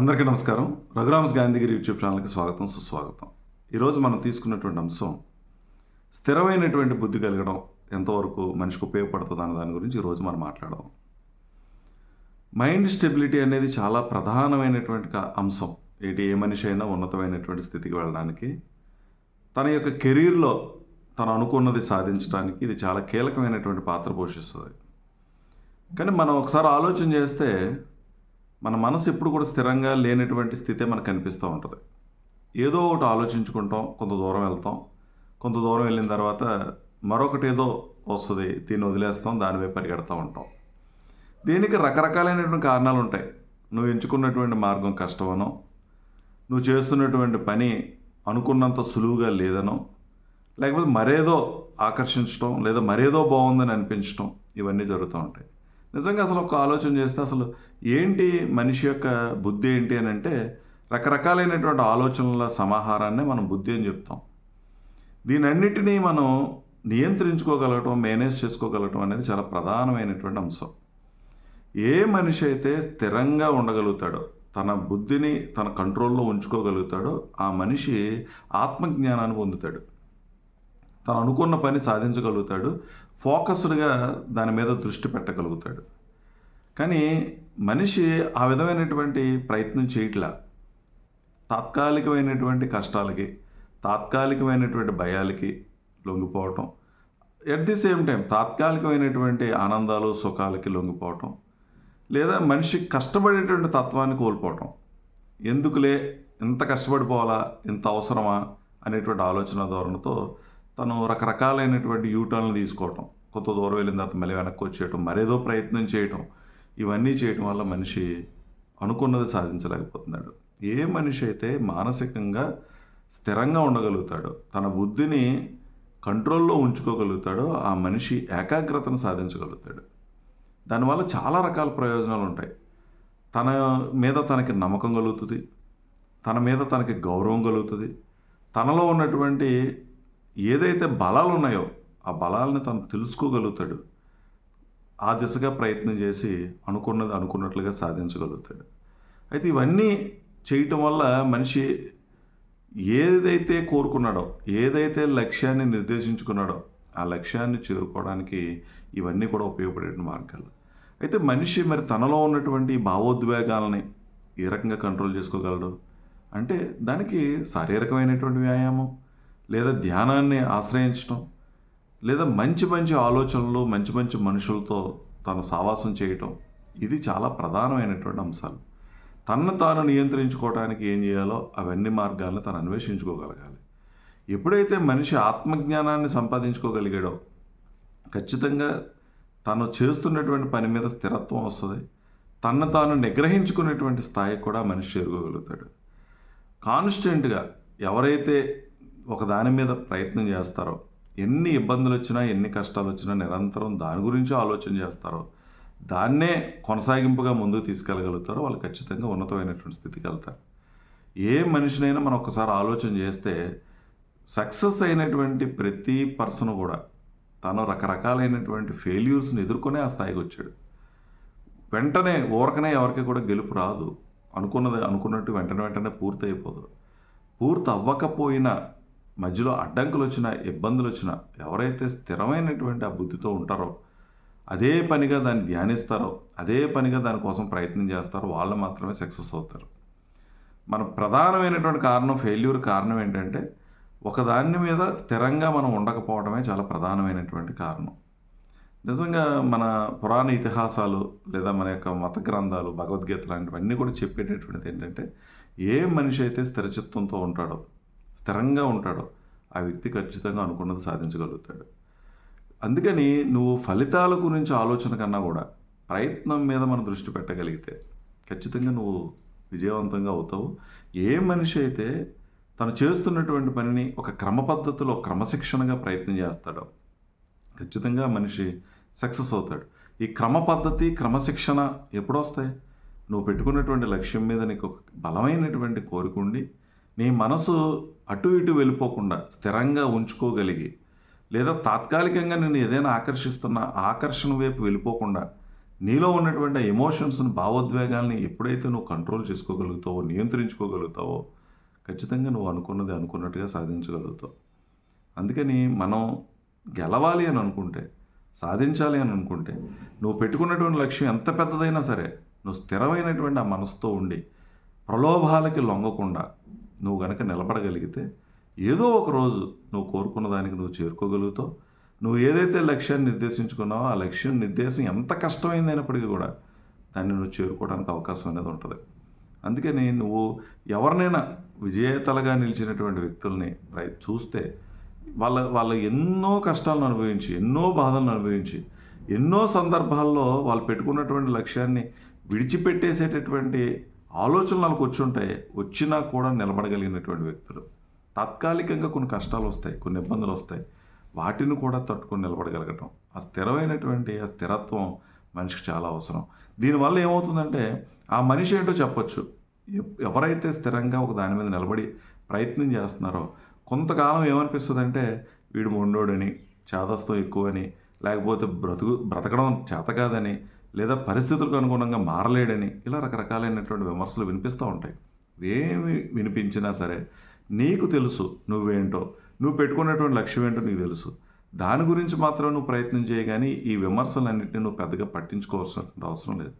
అందరికీ నమస్కారం. రఘురామ్స్ గాంధీగిరి యూట్యూబ్ ఛానల్కి స్వాగతం సుస్వాగతం. ఈరోజు మనం తీసుకున్నటువంటి అంశం స్థిరమైనటువంటి బుద్ధి కలగడం ఎంతవరకు మనిషికి ఉపయోగపడుతుంది అన్న దాని గురించి ఈరోజు మనం మాట్లాడదాం. మైండ్ స్టెబిలిటీ అనేది చాలా ప్రధానమైనటువంటి అంశం. ఏంటి ఏ మనిషి అయినా ఉన్నతమైనటువంటి స్థితికి వెళ్ళడానికి తన యొక్క కెరీర్లో తను అనుకున్నది సాధించడానికి ఇది చాలా కీలకమైనటువంటి పాత్ర పోషిస్తుంది. కానీ మనం ఒకసారి ఆలోచన చేస్తే మన మనసు ఎప్పుడు కూడా స్థిరంగా లేనటువంటి స్థితే మనకు కనిపిస్తూ ఉంటుంది. ఏదో ఒకటి ఆలోచించుకుంటాం కొంత దూరం వెళ్తాం. కొంత దూరం వెళ్ళిన తర్వాత మరొకటి ఏదో వస్తుంది దీన్ని వదిలేస్తాం దానిపై పరిగెడతా ఉంటాం. దీనికి రకరకాలైనటువంటి కారణాలు ఉంటాయి. నువ్వు ఎంచుకున్నటువంటి మార్గం కష్టమనో నువ్వు చేస్తున్నటువంటి పని అనుకున్నంత సులువుగా లేదనో లేకపోతే మరేదో ఆకర్షించడం లేదా మరేదో బాగుందని అనిపించడం ఇవన్నీ జరుగుతూ ఉంటాయి. నిజంగా అసలు ఒక ఆలోచన చేస్తే అసలు ఏంటి మనిషి యొక్క బుద్ధి ఏంటి అని అంటే రకరకాలైనటువంటి ఆలోచనల సమాహారాన్ని మనం బుద్ధి అని చెప్తాం. దీనన్నిటినీ మనం నియంత్రించుకోగలగటం మేనేజ్ చేసుకోగలగటం అనేది చాలా ప్రధానమైనటువంటి అంశం. ఏ మనిషి అయితే స్థిరంగా ఉండగలుగుతాడో తన బుద్ధిని తన కంట్రోల్లో ఉంచుకోగలుగుతాడో ఆ మనిషి ఆత్మజ్ఞానాన్ని పొందుతాడు. తను అనుకున్న పని సాధించగలుగుతాడు ఫోకస్డ్గా దాని మీద దృష్టి పెట్టగలుగుతాడు. కానీ మనిషి ఆ విధమైనటువంటి ప్రయత్నం చేయట్లా. తాత్కాలికమైనటువంటి కష్టాలకి తాత్కాలికమైనటువంటి భయాలకి లొంగిపోవటం ఎట్ ది సేమ్ టైం తాత్కాలికమైనటువంటి ఆనందాలు సుఖాలకి లొంగిపోవటం లేదా మనిషి కష్టపడేటువంటి తత్వాన్ని కోల్పోవటం. ఎందుకులే ఇంత కష్టపడిపోవాలా ఇంత అవసరమా అనేటువంటి ఆలోచన ధోరణితో తను రకరకాలైనటువంటి యూటర్న్లు తీసుకోవటం కొంత దూరం వెళ్ళిన తర్వాత మళ్ళీ వెనక్కి వచ్చేయటం మరేదో ప్రయత్నం చేయటం ఇవన్నీ చేయటం వల్ల మనిషి అనుకున్నది సాధించలేకపోతున్నాడు. ఏ మనిషి అయితే మానసికంగా స్థిరంగా ఉండగలుగుతాడో తన బుద్ధిని కంట్రోల్లో ఉంచుకోగలుగుతాడో ఆ మనిషి ఏకాగ్రతను సాధించగలుగుతాడు. దానివల్ల చాలా రకాల ప్రయోజనాలు ఉంటాయి. తన మీద తనకి నమ్మకం కలుగుతుంది తన మీద తనకి గౌరవం కలుగుతుంది తనలో ఉన్నటువంటి ఏదైతే బలాలు ఉన్నాయో ఆ బలాలను తను తెలుసుకోగలుగుతాడు. ఆ దిశగా ప్రయత్నం చేసి అనుకున్నది అనుకున్నట్లుగా సాధించగలుగుతాడు. అయితే ఇవన్నీ చేయటం వల్ల మనిషి ఏదైతే కోరుకున్నాడో ఏదైతే లక్ష్యాన్ని నిర్దేశించుకున్నాడో ఆ లక్ష్యాన్ని చేరుకోవడానికి ఇవన్నీ కూడా ఉపయోగపడే మార్గాలు. అయితే మనిషి మరి తనలో ఉన్నటువంటి భావోద్వేగాలని ఏ రకంగా కంట్రోల్ చేసుకోగలడు? అంటే దానికి శారీరకమైనటువంటి వ్యాయామం లేదా ధ్యానాన్ని ఆశ్రయించడం లేదా మంచి మంచి ఆలోచనలు మంచి మంచి మనుషులతో తను సావాసం చేయటం ఇది చాలా ప్రధానమైనటువంటి అంశాలు. తనను తాను నియంత్రించుకోవడానికి ఏం చేయాలో అవన్నీ మార్గాలను తను అన్వేషించుకోగలగాలి. ఎప్పుడైతే మనిషి ఆత్మజ్ఞానాన్ని సంపాదించుకోగలిగాడో ఖచ్చితంగా తను చేస్తున్నటువంటి పని మీద స్థిరత్వం వస్తుంది. తన్ను తాను నిగ్రహించుకునేటువంటి స్థాయికి కూడా మనిషి చేరుకోగలుగుతాడు. కాన్స్టెంట్గా ఎవరైతే ఒక దాని మీద ప్రయత్నం చేస్తారో ఎన్ని ఇబ్బందులు వచ్చినా ఎన్ని కష్టాలు వచ్చినా నిరంతరం దాని గురించి ఆలోచన చేస్తారో దాన్నే కొనసాగింపుగా ముందుకు తీసుకెళ్ళగలుగుతారో వాళ్ళు ఖచ్చితంగా ఉన్నతమైనటువంటి స్థితికి వెళ్తారు. ఏ మనిషినైనా మనం ఒకసారి ఆలోచన చేస్తే సక్సెస్ అయినటువంటి ప్రతి పర్సన్ కూడా తను రకరకాలైనటువంటి ఫెయిల్యూర్స్ని ఎదుర్కొనే ఆ స్థాయికి వచ్చాడు. వెంటనే ఊరకనే ఎవరికి కూడా గెలుపు రాదు. అనుకున్నది అనుకున్నట్టు వెంటనే వెంటనే పూర్తి అయిపోదు పూర్తి అవ్వకపోయినా మధ్యలో అడ్డంకులు వచ్చినా ఇబ్బందులు వచ్చినా ఎవరైతే స్థిరమైనటువంటి ఆ బుద్ధితో ఉంటారో అదే పనిగా దాన్ని ధ్యానిస్తారో అదే పనిగా దానికోసం ప్రయత్నం చేస్తారో వాళ్ళు మాత్రమే సక్సెస్ అవుతారు. మన ప్రధానమైనటువంటి కారణం ఫెయిల్యూర్ కారణం ఏంటంటే ఒకదాని మీద స్థిరంగా మనం ఉండకపోవడమే చాలా ప్రధానమైనటువంటి కారణం. నిజంగా మన పురాణ ఇతిహాసాలు లేదా మన యొక్క మత గ్రంథాలు భగవద్గీత లాంటివన్నీ కూడా చెప్పేటటువంటిది ఏంటంటే ఏ మనిషి అయితే స్థిరచిత్తంతో ఉంటాడో స్థిరంగా ఉంటాడో. ఆ వ్యక్తి ఖచ్చితంగా అనుకున్నది సాధించగలుగుతాడు. అందుకని నువ్వు ఫలితాల గురించి ఆలోచన కన్నా కూడా ప్రయత్నం మీద మన దృష్టి పెట్టగలిగితే ఖచ్చితంగా నువ్వు విజయవంతంగా అవుతావు. ఏ మనిషి అయితే తను చేస్తున్నటువంటి పనిని ఒక క్రమ పద్ధతిలో క్రమశిక్షణగా ప్రయత్నం చేస్తాడో ఖచ్చితంగా మనిషి సక్సెస్ అవుతాడు. ఈ క్రమ పద్ధతి క్రమశిక్షణ ఎప్పుడొస్తాయి? నువ్వు పెట్టుకున్నటువంటి లక్ష్యం మీద నీకు ఒక బలమైనటువంటి కోరిక ఉండి నీ మనసు అటు ఇటు వెళ్ళిపోకుండా స్థిరంగా ఉంచుకోగలిగి లేదా తాత్కాలికంగా నేను ఏదైనా ఆకర్షిస్తున్న ఆకర్షణ వైపు వెళ్ళిపోకుండా నీలో ఉన్నటువంటి ఆ ఎమోషన్స్ని భావోద్వేగాల్ని ఎప్పుడైతే నువ్వు కంట్రోల్ చేసుకోగలుగుతావో నియంత్రించుకోగలుగుతావో ఖచ్చితంగా నువ్వు అనుకున్నది అనుకున్నట్టుగా సాధించగలుగుతావు. అందుకని మనం గెలవాలి అని అనుకుంటే సాధించాలి అని అనుకుంటే నువ్వు పెట్టుకున్నటువంటి లక్ష్యం ఎంత పెద్దదైనా సరే నువ్వు స్థిరమైనటువంటి ఆ మనసుతో ఉండి ప్రలోభాలకి లొంగకుండా నువ్వు గనక నిలబడగలిగితే ఏదో ఒక రోజు నువ్వు కోరుకున్న దానికి నువ్వు చేరుకోగలుగుతావు. నువ్వు ఏదైతే లక్ష్యాన్ని నిర్దేశించుకున్నావో ఆ లక్ష్యం నిర్దేశం ఎంత కష్టమైందైనప్పటికీ కూడా దాన్ని నువ్వు చేరుకోవడానికి అవకాశం అనేది ఉంటుంది. అందుకని నువ్వు ఎవరినైనా విజేతలుగా నిలిచినటువంటి వ్యక్తుల్ని చూస్తే వాళ్ళ వాళ్ళ ఎన్నో కష్టాలను అనుభవించి ఎన్నో బాధలను అనుభవించి ఎన్నో సందర్భాల్లో వాళ్ళు పెట్టుకున్నటువంటి లక్ష్యాన్ని విడిచిపెట్టేసేటటువంటి ఆలోచనలు వాళ్ళకి వచ్చి ఉంటాయి వచ్చినా కూడా నిలబడగలిగినటువంటి వ్యక్తులు. తాత్కాలికంగా కొన్ని కష్టాలు వస్తాయి కొన్ని ఇబ్బందులు వస్తాయి. వాటిని కూడా తట్టుకొని నిలబడగలగటం. ఆ స్థిరమైనటువంటి ఆ స్థిరత్వం మనిషికి చాలా అవసరం. దీనివల్ల ఏమవుతుందంటే ఆ మనిషి ఏంటో చెప్పొచ్చు. ఎవరైతే స్థిరంగా ఒక దాని మీద నిలబడి ప్రయత్నం చేస్తున్నారో కొంతకాలం ఏమనిపిస్తుంది అంటే వీడు మొండోడని చేదస్తం ఎక్కువని లేకపోతే బ్రతుకు బ్రతకడం చేత కాదని లేదా పరిస్థితులకు అనుగుణంగా మారలేడని ఇలా రకరకాలైనటువంటి విమర్శలు వినిపిస్తూ ఉంటాయి. ఏమి వినిపించినా సరే నీకు తెలుసు నువ్వేంటో నువ్వు పెట్టుకున్నటువంటి లక్ష్యం ఏంటో నీకు తెలుసు. దాని గురించి మాత్రం నువ్వు ప్రయత్నం చేయగాని ఈ విమర్శలన్నింటినీ నువ్వు పెద్దగా పట్టించుకోవాల్సినటువంటి అవసరం లేదు.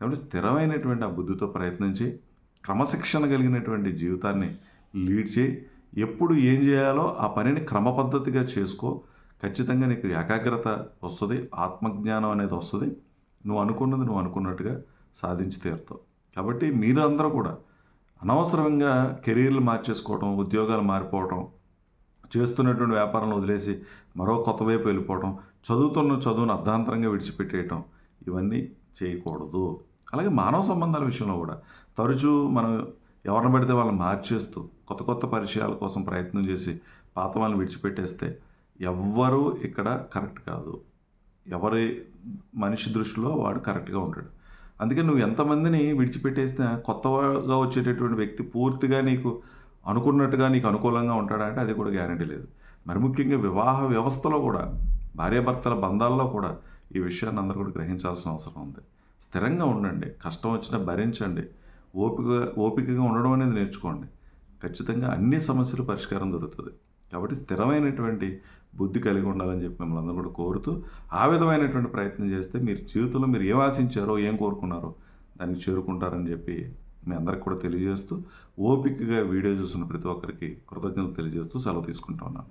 కాబట్టి స్థిరమైనటువంటి ఆ బుద్ధితో ప్రయత్నించి క్రమశిక్షణ కలిగినటువంటి జీవితాన్ని లీడ్ చేయి. ఎప్పుడు ఏం చేయాలో ఆ పనిని క్రమపద్ధతిగా చేసుకో. ఖచ్చితంగా నీకు ఏకాగ్రత వస్తుంది ఆత్మజ్ఞానం అనేది వస్తుంది. నువ్వు అనుకున్నది నువ్వు అనుకున్నట్టుగా సాధించి తీరుతావు. కాబట్టి మీరు అందరూ కూడా అనవసరంగా కెరీర్లు మార్చేసుకోవడం ఉద్యోగాలు మారిపోవడం చేస్తున్నటువంటి వ్యాపారాలను వదిలేసి మరో కొత్త వైపు వెళ్ళిపోవడం చదువుతున్న చదువును అర్ధాంతరంగా విడిచిపెట్టేయటం ఇవన్నీ చేయకూడదు. అలాగే మానవ సంబంధాల విషయంలో కూడా తరచూ మనం ఎవరిని పెడితే వాళ్ళని మార్చేస్తూ కొత్త కొత్త పరిచయాల కోసం ప్రయత్నం చేసి పాత వాళ్ళని విడిచిపెట్టేస్తే ఎవ్వరూ ఇక్కడ కరెక్ట్ కాదు. ఎవరి మనిషి దృష్టిలో వాడు కరెక్ట్గా ఉంటాడు. అందుకే నువ్వు ఎంతమందిని విడిచిపెట్టేసినా కొత్తగా వచ్చేటటువంటి వ్యక్తి పూర్తిగా నీకు అనుకున్నట్టుగా నీకు అనుకూలంగా ఉంటాడంటే అది కూడా గ్యారంటీ లేదు. మరి ముఖ్యంగా వివాహ వ్యవస్థలో కూడా భార్యాభర్తల బంధాల్లో కూడా ఈ విషయాన్ని అందరూ కూడా గ్రహించాల్సిన అవసరం ఉంది. స్థిరంగా ఉండండి కష్టం వచ్చినా భరించండి ఓపిక ఓపికగా ఉండడం అనేది నేర్చుకోండి. ఖచ్చితంగా అన్ని సమస్యలు పరిష్కారం దొరుకుతుంది. కాబట్టి స్థిరమైనటువంటి బుద్ధి కలిగి ఉండాలని చెప్పి మిమ్మల్ని అందరూ కూడా కోరుతూ ఆ విధమైనటువంటి ప్రయత్నం చేస్తే మీరు జీవితంలో మీరు ఏం ఆశించారో ఏం కోరుకున్నారో దానికి చేరుకుంటారని చెప్పి మీ అందరికి కూడా తెలియజేస్తూ ఓపికగా వీడియో చూస్తున్న ప్రతి ఒక్కరికి కృతజ్ఞతలు తెలియజేస్తూ సెలవు తీసుకుంటా ఉన్నాను.